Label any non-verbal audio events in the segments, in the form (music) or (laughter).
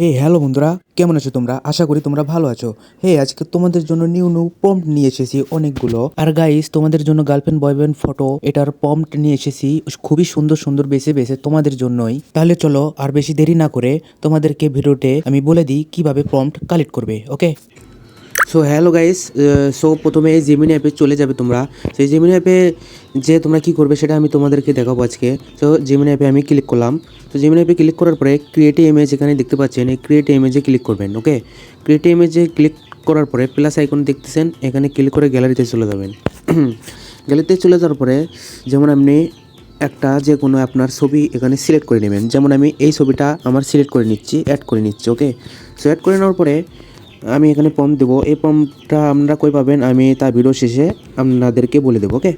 হে hello বন্ধুরা, কেমন আছো তোমরা? আশা করি তোমরা ভালো আছো। হে, আজকে তোমাদের জন্য নিউ নিউ পম্প নিয়ে এসেছি অনেকগুলো। আর গাইস তোমাদের জন্য গার্লফ্রেন্ড বয়ফ্রেন্ড ফটো এটার পম্প নিয়ে এসেছি খুবই সুন্দর সুন্দর, বেছে বেছে তোমাদের জন্যই। তাহলে চলো আর বেশি দেরি না করে তোমাদেরকে ভিডিওতে আমি বলে দিই কীভাবে পম্প কালেক্ট করবে okay so hello guys so প্রথমে জেমিনি অ্যাপে চলে যাবে তোমরা। সেই জেমিনি অ্যাপে যে তোমরা কি করবে সেটা আমি তোমাদেরকে দেখাবো আজকে। তো জেমিনি অ্যাপে আমি ক্লিক করলাম। তো জেমিনি অ্যাপে ক্লিক করার পরে ক্রিয়েটিভ ইমেজ এখানে দেখতে পাচ্ছেন, এই ক্রিয়েটিভ ইমেজে ক্লিক করবেন ওকে ক্রিয়েটিভ ইমেজে ক্লিক করার পরে প্লাস আইকন দেখতেছেন, এখানে ক্লিক করে গ্যালারিতে চলে যাবেন। (clears throat) গ্যালারিতে চলে যাওয়ার পরে যেমন আপনি একটা যে কোনো আপনার ছবি এখানে সিলেক্ট করে নেবেন। যেমন আমি এই ছবিটা আমার সিলেক্ট করে নিচ্ছি অ্যাড করে নিচ্ছি ওকে সো অ্যাড করে নেওয়ার পরে আমি এখানে পম্প দেবো। এই পম্পটা আপনারা কই পাবেন? আমি তার ভিডিও শেষে আপনাদেরকে বলে দেবো ওকে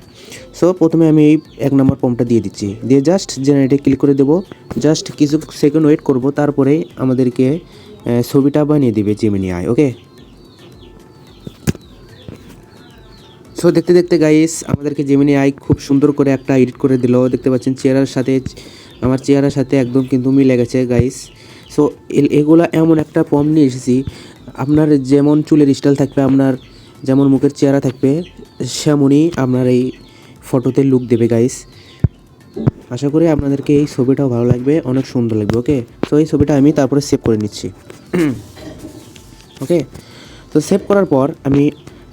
সো প্রথমে আমি এই এক নম্বর পম্পটা দিয়ে দিচ্ছি। দিয়ে জাস্ট জেনারেটে ক্লিক করে দেবো। জাস্ট কিছু সেকেন্ড ওয়েট করব, তারপরে আমাদেরকে ছবিটা বানিয়ে দেবে জেমিনি আয় ওকে সো দেখতে দেখতে গাইস আমাদেরকে জেমিনি আই খুব সুন্দর করে একটা এডিট করে দিল। দেখতে পাচ্ছেন চেহারার সাথে, আমার চেহারার সাথে একদম কিন্তু মিলে গেছে গাইস সো এগুলা এমন একটা পম নিয়ে এসেছি আপনার যেমন চুলের স্টাইল থাকবে, আপনার যেমন মুখের চেহারা থাকবে, সেমনই আপনার এই ফটোতে লুক দেবে গাইস আশা করি আপনাদেরকে এই ছবিটাও ভালো লাগবে, অনেক সুন্দর লাগবে ওকে তো এই ছবিটা আমি তারপরে সেভ করে নিচ্ছি। ওকে তো সেভ করার পর আমি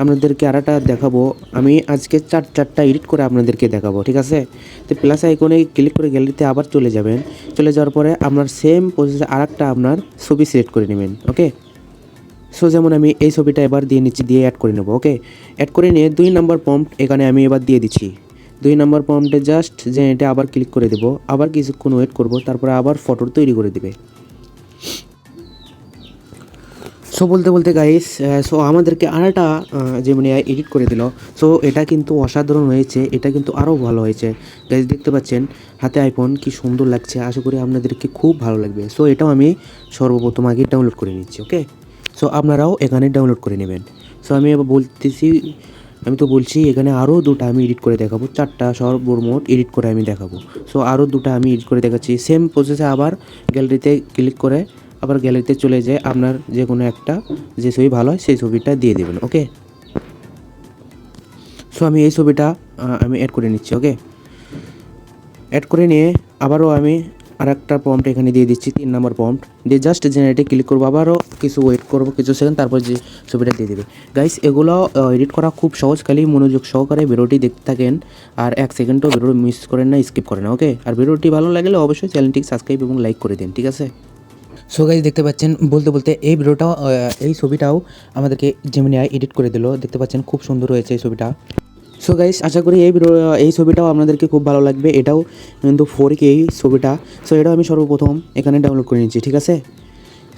আপনাদেরকে আর একটা দেখাবো। আমি আজকে চার, চারটা এডিট করে আপনাদেরকে দেখাবো, ঠিক আছে? তো প্লাস আইকনে ক্লিক করে গ্যালারিতে আবার চলে যাবেন। চলে যাওয়ার পরে আপনার সেম প্রসেসে আর একটা আপনার ছবি সিলেক্ট করে নেবেন ওকে সো যেমন আমি এই ছবিটা এবার দিয়ে নিচ্ছি, দিয়ে অ্যাড করে নেব ওকে অ্যাড করে নিয়ে দুই নম্বর পম্প এখানে আমি এবার দিয়ে দিচ্ছি। দুই নম্বর পম্পটে জাস্ট যে এটা আবার ক্লিক করে দেবো, আবার কিছুক্ষণ ওয়েট করব, তারপরে আবার ফটো তৈরি করে দেবে। সো বলতে বলতে গাইস সো আমাদেরকে আরেকটা যেমনি এডিট করে দিল সো এটা কিন্তু অসাধারণ হয়েছে, এটা কিন্তু আরও ভালো হয়েছে। গাইস দেখতে পাচ্ছেন, হাতে আইফোন কি সুন্দর লাগছে, আশা করি আপনাদেরকে খুব ভালো লাগবে। সো এটাও আমি সর্বপ্রথম আগে ডাউনলোড করে নিচ্ছি ওকে সো আপনারাও এখানে ডাউনলোড করে নেবেন। সো আমি বলতেছি, আমি তো বলছি, এখানে আরও দুটো আমি এডিট করে দেখাবো। চারটা সর্বমোট এডিট করে আমি দেখাবো। সো আরও দুটো আমি এডিট করে দেখাচ্ছি। সেম প্রসেসে আবার গ্যালারিতে ক্লিক করে আবার গ্যালারিতে চলে যায় আপনার যে কোনো একটা যে ছবি ভালো হয়, সেই ছবিটা দিয়ে দেবেন ওকে সো আমি এই ছবিটা আমি অ্যাড করে নিচ্ছি ওকে অ্যাড করে নিয়ে আবারও আমি আর একটা পম্পট এখানে দিয়ে দিচ্ছি, তিন নম্বর পম্পট দিয়ে জাস্ট জেনারেটে ক্লিক করব, আবারও কিছু ওয়েট করব, কিছু সেকেন্ড তারপর যে ছবিটা দিয়ে দেবে। গাইস এগুলো এডিট করা খুব সহজ, খালি মনোযোগ সহকারে ভিডিওটি দেখতে থাকেন, আর এক সেকেন্ডও ভিডিও মিস করেন না স্কিপ করেন না ওকে আর ভিডিওটি ভালো লাগলে অবশ্যই চ্যানেলটি সাবস্ক্রাইব এবং লাইক করে দিন, ঠিক আছে? সো গাইজ দেখতে পাচ্ছেন, বলতে বলতে এই ভিডিওটাও এই ছবিটাও আমাদেরকে যেমনি এডিট করে দিল। দেখতে পাচ্ছেন, খুব সুন্দর হয়েছে এই ছবিটা। সো গাইস আশা করি এই এই ছবিটাও আপনাদেরকে খুব ভালো লাগবে। এটাও কিন্তু ফোর কে এই ছবিটা। সো এটাও আমি সর্বপ্রথম এখানে ডাউনলোড করে নিচ্ছি ঠিক আছে?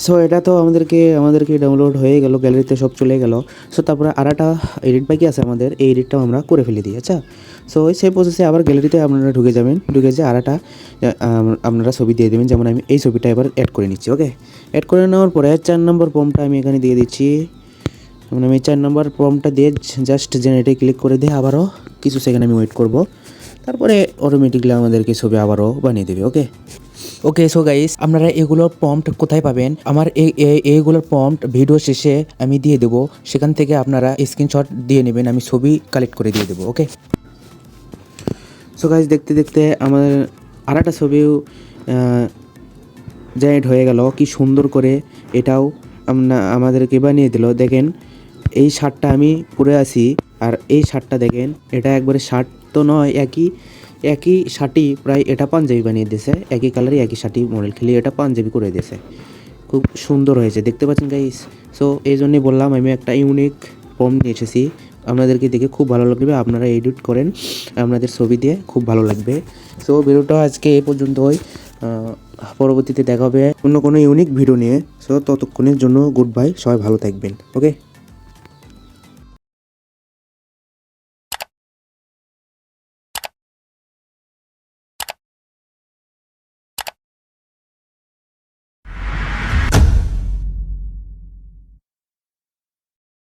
সো এটা তো আমাদেরকে আমাদেরকে ডাউনলোড হয়ে গেল গ্যালারিতে সব চলে গেল। সো তারপরে আর একটা এডিট বাকি আছে আমাদের, এই এডিটটাও আমরা করে ফেলে দিই আচ্ছা? সো সেই প্রসেসে আবার গ্যালারিতে আপনারা ঢুকে যাবেন, ঢুকে যে আর একটা আপনারা ছবি দিয়ে দেবেন। যেমন আমি এই ছবিটা এবার অ্যাড করে নিচ্ছি ওকে অ্যাড করে নেওয়ার পরে চার নম্বর পম্পটা আমি এখানে দিয়ে দিচ্ছি। যেমন আমি চার নম্বর ফর্মটা দিয়ে জাস্ট জেনারেটে ক্লিক করে দিয়ে আবারও কিছু সেকেন্ড আমি ওয়েট করব। তারপরে অটোমেটিকলি আমাদেরকে ছবি আবারও বানিয়ে দেবে ওকে ওকে সো গাইস আপনারা এগুলোর প্রম্পট কোথায় পাবেন? আমার এই এই- এইগুলোর প্রম্পট ভিডিও শেষে আমি দিয়ে দেবো। সেখান থেকে আপনারা স্ক্রিনশট দিয়ে নেবেন, আমি ছবি কালেক্ট করে দিয়ে দেবো ওকে সো গাইস দেখতে দেখতে আমাদের আর ছবিও জেনারেট হয়ে গেল। কি সুন্দর করে এটাও আমাদেরকে বানিয়ে দিল। দেখেন এই শার্টটা আমি পরে আছি আর এই শার্টটা দেখেন এটা একবারে শার্ট তো নয় একই একই শার্টই প্রায় এটা পাঞ্জাবি বানিয়ে দিয়েছে একই কালারই একই শার্টই মডেল খেলে এটা পাঞ্জাবি করে দিয়েছে। খুব সুন্দর হয়েছে দেখতে পাচ্ছেন গাইস সো এই জন্যই বললাম আমি একটা ইউনিক ফর্ম নিয়ে এসেছি। আপনাদেরকে দেখে খুব ভালো লাগবে আপনারা এডিট করেন আপনাদের ছবি দিয়ে খুব ভালো লাগবে। সো ভিডিওটা আজকে এ পর্যন্তই। আহ, পরবর্তীতে দেখা হবে অন্য কোনো ইউনিক ভিডিও নিয়ে। সো ততক্ষণের জন্য গুড বাই সবাই ভালো থাকবেন ওকে